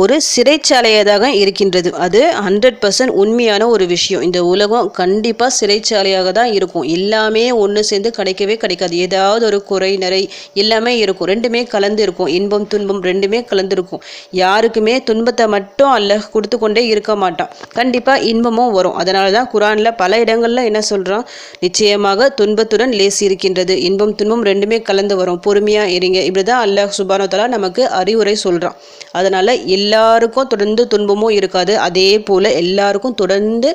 ஒரு சிறைச்சாலையாக இருக்கின்றது. அது ஹண்ட்ரட் பர்சன்ட் உண்மையான ஒரு விஷயம். இந்த உலகம் கண்டிப்பாக சிறைச்சாலையாக தான் இருக்கும். எல்லாமே ஒன்று சேர்ந்து கிடைக்கவே கிடைக்காது. ஏதாவது ஒரு குறை நிறை எல்லாமே இருக்கும். ரெண்டுமே கலந்து இருக்கும் இன்பம் துன்பம் ரெண்டுமே கலந்துருக்கும். யாருக்குமே துன்பத்தை மட்டும் அல்ல கொடுத்து கொண்டே இருக்க மாட்டான். கண்டிப்பாக இன்பமும் வரும். அதனால தான் குரானில் பல இடங்களில் என்ன சொல்கிறான் நிச்சயமாக துன்பத்துடன் லேசி இருக்கின்றது இன்பம் துன்பம் ரெண்டுமே கலந்து வரும். பொறுமையாக இருங்க. இப்படி தான் அல்லாஹ் சுபானோ நமக்கு அறிவுரை சொல்கிறான் அதனால் எல்லாருக்கும் தொடர்ந்து துன்பமும் இருக்காது. அதே போல் எல்லாருக்கும் தொடர்ந்து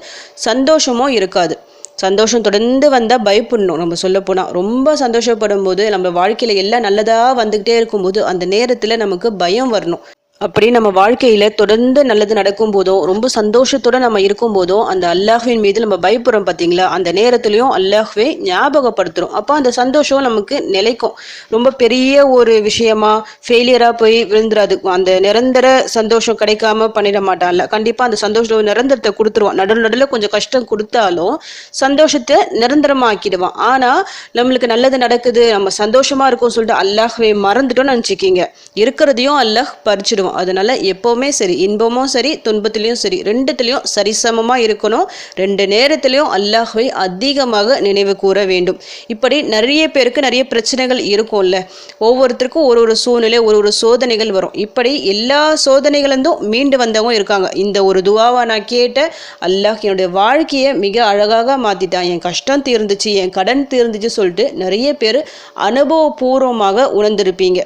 சந்தோஷமும் இருக்காது. சந்தோஷம் தொடர்ந்து வந்தால் பயப்படணும். நம்ம சொல்லப்போனால் ரொம்ப சந்தோஷப்படும் போது நம்ம வாழ்க்கையில் எல்லாம் நல்லதாக வந்துக்கிட்டே இருக்கும்போது அந்த நேரத்தில் நமக்கு பயம் வரணும். அப்படி நம்ம வாழ்க்கையில் தொடர்ந்து நல்லது நடக்கும் போதோ ரொம்ப சந்தோஷத்தோட நம்ம இருக்கும் போதோ அந்த அல்லாஹ்வின் மீது நம்ம பயப்படுறோம் பார்த்தீங்களா அந்த நேரத்துலையும் அல்லாஹுவே ஞாபகப்படுத்துகிறோம் அப்போ அந்த சந்தோஷம் நமக்கு நிலைக்கும். ரொம்ப பெரிய ஒரு விஷயமா ஃபெயிலியராக போய் விழுந்துராது. அந்த நிரந்தர சந்தோஷம் கிடைக்காம பண்ணிட மாட்டான்ல. கண்டிப்பாக அந்த சந்தோஷம் நிரந்தரத்தை கொடுத்துருவான். நடு நடுல கொஞ்சம் கஷ்டம் கொடுத்தாலும் சந்தோஷத்தை நிரந்தரமாக ஆக்கிடுவான் ஆனால் நம்மளுக்கு நல்லது நடக்குது நம்ம சந்தோஷமாக இருக்கும் சொல்லிட்டு அல்லாஹ்வை மறந்துட்டோம்னு நினச்சிக்கிங்க. இருக்கிறதையும் அல்லாஹ் பறிச்சிடுவான். அதனால் எப்போவுமே சரி இன்பமும் சரி துன்பத்திலையும் சரி ரெண்டுத்துலேயும் சரிசமமாக இருக்கணும். ரெண்டு நேரத்திலையும் அல்லாஹை அதிகமாக நினைவு கூற வேண்டும். இப்படி நிறைய பேருக்கு நிறைய பிரச்சனைகள் இருக்கும்ல. ஒவ்வொருத்தருக்கும் ஒரு ஒரு சூழ்நிலை ஒரு ஒரு சோதனைகள் வரும். இப்படி எல்லா சோதனைகளிருந்தும் மீண்டு வந்தவங்க இருக்காங்க. இந்த ஒரு துவாவை நான் கேட்ட அல்லாஹ் என்னுடைய வாழ்க்கையை மிக அழகாக மாற்றிட்டான் என் கஷ்டம் தீர்ந்துச்சு என் கடன் தீர்ந்துச்சு சொல்லிட்டு நிறைய பேர் அனுபவபூர்வமாக உணர்ந்திருப்பீங்க.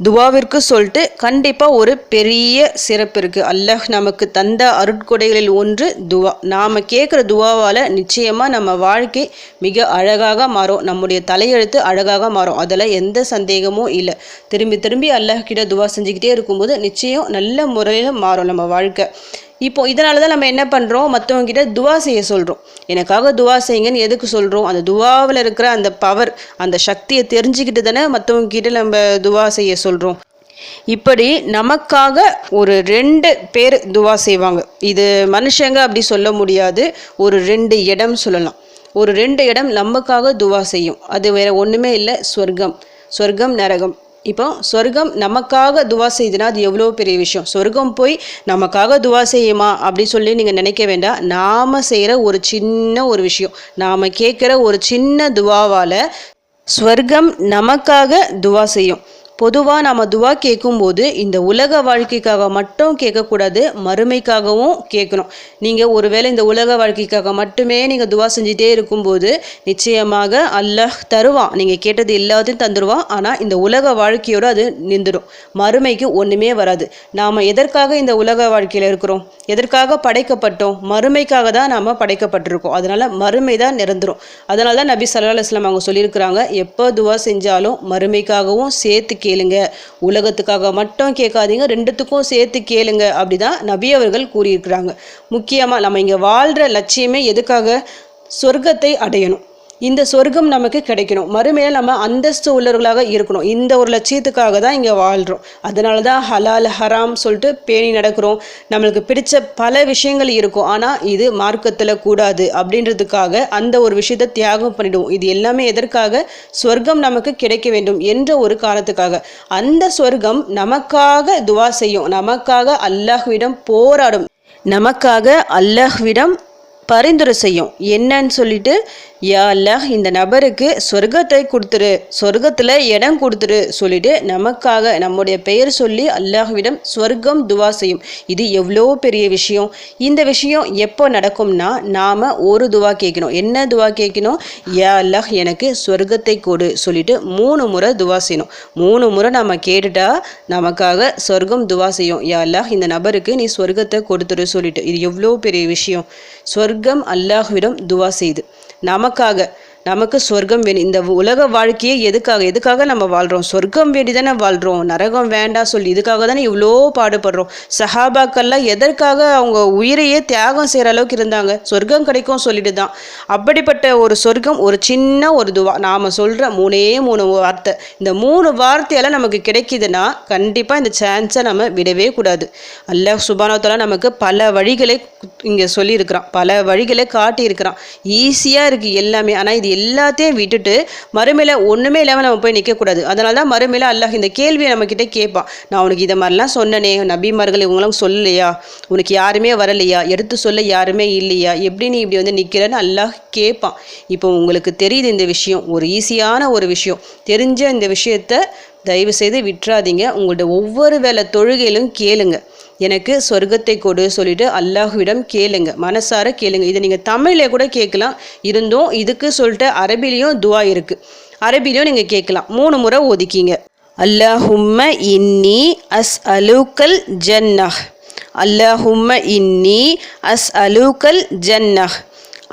துவாவிற்கு சொல்லிட்டு கண்டிப்பாக ஒரு பெரிய சிறப்பு இருக்குது அல்லாஹ் நமக்கு தந்த அருட்கொடைகளில் ஒன்று துவா. நாம் கேட்குற துவாவால் நிச்சயமாக நம்ம வாழ்க்கை மிக அழகாக மாறும். நம்முடைய தலையெழுத்து அழகாக மாறும். அதில் எந்த சந்தேகமும் இல்லை. திரும்பி திரும்பி அல்லாஹ் கிட்ட துவா செஞ்சுக்கிட்டே இருக்கும்போது நிச்சயம் நல்ல முறையில் மாறும் நம்ம வாழ்க்கை. இப்போ இதனால தான் நம்ம என்ன பண்ணுறோம் மற்றவங்க கிட்ட துவா செய்ய சொல்கிறோம் எனக்காக துவா செய்யுங்கன்னு எதுக்கு சொல்கிறோம் அந்த துவாவில் இருக்கிற அந்த பவர் அந்த சக்தியை தெரிஞ்சுக்கிட்டு தானே மற்றவங்க கிட்ட நம்ம துவா செய்ய சொல்கிறோம் இப்படி நமக்காக ஒரு ரெண்டு பேர் துவா செய்வாங்க. இது மனுஷங்க அப்படி சொல்ல முடியாது. ஒரு ரெண்டு இடம் சொல்லலாம். ஒரு ரெண்டு இடம் நமக்காக துவா செய்யும். அது வேற ஒன்றுமே இல்லை சொர்க்கம். சொர்க்கம் நரகம். இப்போ சொர்க்கம் நமக்காக துவா செய்யுதுன்னா அது எவ்வளோ பெரிய விஷயம்? சொர்க்கம் போய் நமக்காக துவா செய்யுமா? அப்படி சொல்லி நீங்கள் நினைக்க வேண்டாம். நாம் செய்கிற ஒரு சின்ன ஒரு விஷயம். நாம் கேட்குற ஒரு சின்ன துவாவால் ஸ்வர்க்கம் நமக்காக துவா செய்யும். பொதுவாக நாம் துவா கேட்கும்போது இந்த உலக வாழ்க்கைக்காக மட்டும் கேட்கக்கூடாது மறுமைக்காகவும் கேட்கணும் நீங்கள் ஒருவேளை இந்த உலக வாழ்க்கைக்காக மட்டுமே நீங்கள் துவா செஞ்சுட்டே இருக்கும்போது நிச்சயமாக அல்லாஹ் தருவான். நீங்கள் கேட்டது எல்லாத்தையும் தந்துடுவான் ஆனால் இந்த உலக வாழ்க்கையோடு அது நின்றுடும். மறுமைக்கு ஒன்றுமே வராது. நாம் எதற்காக இந்த உலக வாழ்க்கையில் இருக்கிறோம்? எதற்காக படைக்கப்பட்டோம்? மறுமைக்காக தான் நாம் படைக்கப்பட்டிருக்கோம். அதனால் மறுமை தான் நிரந்தரும். அதனால தான் நபி சல்லா அலுவலாம் அவங்க சொல்லியிருக்கிறாங்க எப்போ துவா செஞ்சாலும் மறுமைக்காகவும் சேர்த்து கேளுங்க. உலகத்துக்காக மட்டும் கேட்காதீங்க ரெண்டுத்துக்கும் சேர்த்து கேளுங்க அப்படிதான் நபி அவர்கள் கூறியிருக்கிறாங்க. முக்கியமாக நம்ம இங்கே வாழ்கிற லட்சியமே எதுக்காக? சொர்க்கத்தை அடையணும். இந்த சொர்க்கம் நமக்கு கிடைக்கணும். மறுமையில் நம்ம அந்தஸ்து உள்ளவர்களாக இருக்கணும். இந்த ஒரு லட்சியத்துக்காக தான் இங்கே வாழ்கிறோம் அதனால தான் ஹலால் ஹராம் சொல்லிட்டு பேணி நடக்கிறோம். நம்மளுக்கு பிடிச்ச பல விஷயங்கள் இருக்கும். ஆனால் இது மார்க்கத்தில் கூடாது அப்படின்றதுக்காக அந்த ஒரு விஷயத்தை தியாகம் பண்ணிடுவோம். இது எல்லாமே எதற்காக? சொர்க்கம் நமக்கு கிடைக்க வேண்டும் என்ற ஒரு காரணத்துக்காக. அந்த சொர்க்கம் நமக்காக துவா செய்யும். நமக்காக அல்லாஹ்விடம் போராடும். நமக்காக அல்லாஹ்விடம் பரிந்துரை செய்யும். என்னன்னு சொல்லிட்டு யா அல்லாஹ் இந்த நபருக்கு சொர்க்கத்தை கொடுத்துரு சொர்க்கத்தில் இடம் கொடுத்துரு சொல்லிட்டு நமக்காக நம்முடைய பெயர் சொல்லி அல்லாஹ்விடம் சொர்க்கம் துவா செய்யும். இது எவ்வளோ பெரிய விஷயம். இந்த விஷயம் எப்போ நடக்கும்னா நாம் ஒரு துவா கேட்கணும். என்ன துவா கேட்கணும்? யா அல்லாஹ் எனக்கு சொர்க்கத்தை கொடு சொல்லிட்டு மூணு முறை துவா செய்யணும். மூணு முறை நம்ம கேட்டுட்டா நமக்காக சொர்க்கம் துவா செய்யும். யா அல்லாஹ் இந்த நபருக்கு நீ சொர்க்கத்தை கொடுத்துரு சொல்லிட்டு. இது எவ்வளோ பெரிய விஷயம். சொர்க்கம் அல்லாஹ்விடம் துவா செய்து. நமக்காக நமக்கு சொர்க்கம் வேணும் இந்த உலக வாழ்க்கையே எதுக்காக எதுக்காக நம்ம வாழ்கிறோம் சொர்க்கம் வேண்டி தானே வாழ்கிறோம் நரகம் வேண்டாம் சொல்லி இதுக்காக தானே இவ்வளோ பாடுபடுறோம்? சஹாபாக்கள்லாம் எதற்காக அவங்க உயிரையே தியாகம் செய்கிற அளவுக்கு இருந்தாங்க? சொர்க்கம் கிடைக்கும் சொல்லிட்டு தான் அப்படிப்பட்ட ஒரு சொர்க்கம் ஒரு சின்ன ஒரு துவா. நாம் சொல்கிற மூணே மூணு வார்த்தை. இந்த மூணு வார்த்தையெல்லாம் நமக்கு கிடைக்குதுன்னா கண்டிப்பாக இந்த சான்ஸை நம்ம விடவே கூடாது. அல்ல சுபானோத்தலா நமக்கு பல வழிகளை இங்கே சொல்லியிருக்கிறான். பல வழிகளை காட்டியிருக்கிறான். ஈஸியாக இருக்குது எல்லாமே. ஆனால் இது எல்லாத்தையும் விட்டுட்டு மறுமையில் ஒன்றுமே இல்லாமல் நம்ம போய் நிற்கக்கூடாது அதனால தான் மறுமையில் அல்லாஹ் இந்த கேள்வியை நம்மக்கிட்ட கேட்பான் நான் உனக்கு இதை மாதிரிலாம் சொன்னனே நபிமார்கள் இவங்களாம் சொல்லலையா? உனக்கு யாருமே வரலையா? எடுத்து சொல்ல யாருமே இல்லையா? எப்படி நீ இப்படி வந்து நிற்கிறன்னு அல்லாஹ் கேட்பான் இப்போ உங்களுக்கு தெரியுது இந்த விஷயம். ஒரு ஈஸியான ஒரு விஷயம். தெரிஞ்ச இந்த விஷயத்த தயவு செய்து விட்டுறாதீங்க. உங்களோட ஒவ்வொரு வேலை தொழுகையிலும் கேளுங்கள் எனக்கு சொர்க்கத்தை கொடு சொல்லிட்டு அல்லாஹுவிடம் கேளுங்க. மனசார கேளுங்க. இதை நீங்கள் தமிழில் கூட கேட்கலாம். இருந்தும் இதுக்கு சொல்லிட்டு அரபிலையும் துவா இருக்குது அரபிலையும் நீங்கள் கேட்கலாம். மூணு முறை ஒதுக்கிங்க. அல்லாஹும்ம இன்னி அஸ் அலூக்கல் ஜன்னஹ். அல்லாஹும்ம இன்னி அஸ் அலூக்கல் ஜன்னஹ்.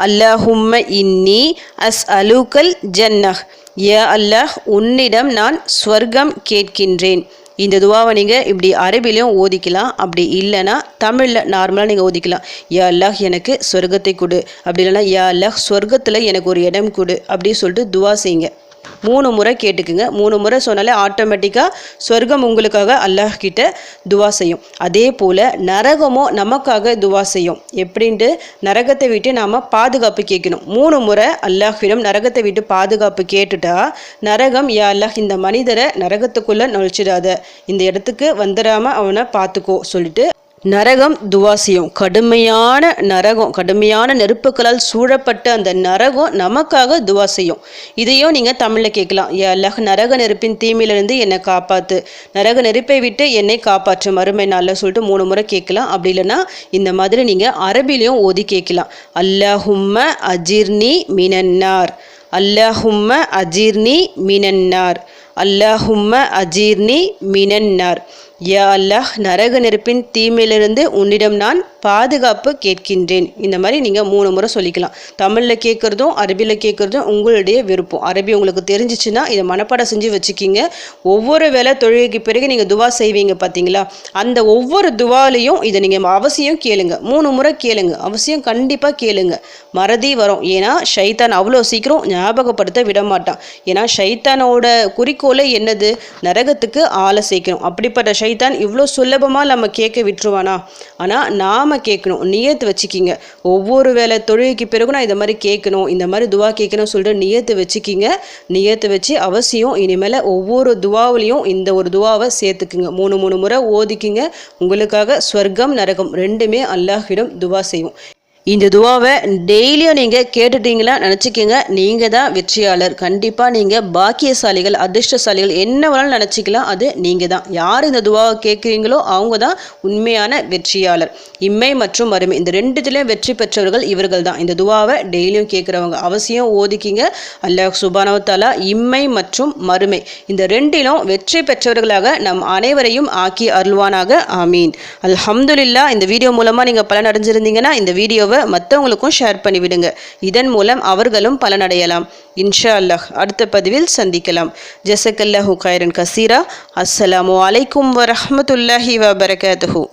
அல்லாஹும்ம இன்னி அஸ் அலூக்கல் ஜன்னஹ். யா அல்லாஹ் உன்னிடம் நான் ஸ்வர்க்கம் கேட்கின்றேன். இந்த துவாவை நீங்கள் இப்படி அரபிலையும் ஓதிக்கலாம். அப்படி இல்லைன்னா தமிழில் நார்மலாக நீங்கள் ஓதிக்கலாம். யா அல்லாஹ் எனக்கு சொர்க்கத்தை கொடு. அப்படி இல்லைன்னா யா அல்லாஹ் சொர்க்கத்தில் எனக்கு ஒரு இடம் கொடு. அப்படின்னு சொல்லிட்டு துவா செய்யுங்க. மூணு முறை கேட்டுக்குங்க. மூணு முறை சொன்னாலே ஆட்டோமேட்டிக்காக சொர்க்கம் உங்களுக்காக அல்லாஹ் கிட்ட துவா செய்யும். அதே போல் நரகமும் நமக்காக துவா செய்யும். எப்படின்ட்டு? நரகத்தை விட்டு நாம் பாதுகாப்பு கேட்கணும். மூணு முறை அல்லாஹ்விடம் நரகத்தை விட்டு பாதுகாப்பு கேட்டுட்டா நரகம் யா அல்லாஹ் இந்த மனிதரை நரகத்துக்குள்ளே நுழைச்சிடாத. இந்த இடத்துக்கு வந்துடாமல் அவனை பார்த்துக்கோ சொல்லிட்டு நரகம் துவாசியம் கடுமையான நரகம் கடுமையான நெருப்புகளால் சூழப்பட்ட அந்த நரகம் நமக்காக துவா செய்யும். இதையும் நீங்கள் தமிழில் கேட்கலாம். ஏ நரக நெருப்பின் தீமையிலிருந்து என்னை காப்பாற்று நரக நெருப்பை விட்டு என்னை காப்பாற்று. மறுமை நாளில் சொல்லிட்டு மூணு முறை கேட்கலாம். அப்படி இல்லைன்னா இந்த மாதிரி நீங்கள் அரபிலையும் ஓதி கேட்கலாம். அல்லஹும்ம அஜிர்னி மினன்னார். அல்லஹும்ம அஜிர்னி மினன்னார். அல்லஹும்ம அஜீர்னி மினன்னார். யா அல்லாஹ் நரக நெருப்பின் தீமையிலிருந்து உன்னிடம் நான் பாதுகாப்பு கேட்கின்றேன். இந்த மாதிரி நீங்கள் மூணு முறை சொல்லிக்கலாம். தமிழில் கேட்குறதும் அரபியில் கேட்குறதும் உங்களுடைய விருப்பம். அரபி உங்களுக்கு தெரிஞ்சிச்சுன்னா இதை மனப்பாடம் செஞ்சு வச்சுக்கிங்க. ஒவ்வொரு வேலை தொழுகைக்கு பிறகு நீங்கள் துவா செய்வீங்க பார்த்தீங்களா அந்த ஒவ்வொரு துவாலையும் இதை நீங்கள் அவசியம் கேளுங்க. மூணு முறை கேளுங்க. அவசியம் கண்டிப்பாக கேளுங்க. மறதி வரும். ஏன்னா ஷைத்தான் அவ்வளோ சீக்கிரம் ஞாபகப்படுத்த விட மாட்டான் ஏன்னா ஷைத்தானோட குறிக்கோளே என்னது? நரகத்துக்கு ஆளை சேர்க்கணும். அப்படிப்பட்ட ஷை ஷைத்தான் இவ்வளோ சுலபமாக நம்ம கேட்க விட்டுருவானா? ஆனால் நாம் கேட்கணும். நியத்து வச்சுக்கிங்க. ஒவ்வொரு வேலை தொழுகைக்கு பிறகு நான் இந்த மாதிரி கேட்கணும் இந்த மாதிரி துவா கேட்கணும் சொல்லிட்டு நியத்து வச்சுக்கிங்க. நியத்து வச்சு அவசியம் இனிமேல் ஒவ்வொரு துவாவிலையும் இந்த ஒரு துவாவை சேர்த்துக்குங்க. மூணு மூணு முறை ஓதிக்கிங்க. உங்களுக்காக ஸ்வர்க்கம் நரகம் ரெண்டுமே அல்லாஹிடம் துவா செய்வோம். இந்த துவாவை டெய்லியும் நீங்கள் கேட்டுட்டீங்களா நினச்சிக்கோங்க. நீங்கள் தான் வெற்றியாளர். கண்டிப்பாக நீங்கள் பாக்கியசாலிகள் அதிர்ஷ்டசாலிகள் என்ன வேணாலும் நினச்சிக்கலாம். அது நீங்கள் தான். யார் இந்த துவாவை கேட்குறீங்களோ அவங்க தான் உண்மையான வெற்றியாளர். இம்மை மற்றும் மறுமை. இந்த ரெண்டுத்திலையும் வெற்றி பெற்றவர்கள் இவர்கள் தான். இந்த துவாவை டெய்லியும் கேட்குறவங்க அவசியம் ஓதிக்கிங்க. அல்லாஹ் சுபானவத்தாலா இம்மை மற்றும் மறுமை. இந்த ரெண்டிலும் வெற்றி பெற்றவர்களாக நம் அனைவரையும் ஆக்கி அருள்வானாக. ஆமீன். அல்ஹம்துலில்லா இந்த வீடியோ மூலமாக நீங்கள் பலன் அடைஞ்சிருந்தீங்கன்னா இந்த வீடியோவை மற்றவங்களுக்கும் ஷேர் பண்ணிவிடுங்க. இதன் மூலம் அவர்களும் பலனடையலாம். இன்ஷா அல்லாஹ் அடுத்த பதிவில் சந்திக்கலாம். ஜசக்கல்லாஹு கைரன் கசீரா. அஸ்ஸலாமு அலைக்கும் வரஹமத்துல்லாஹி வபரகாத்துஹூ.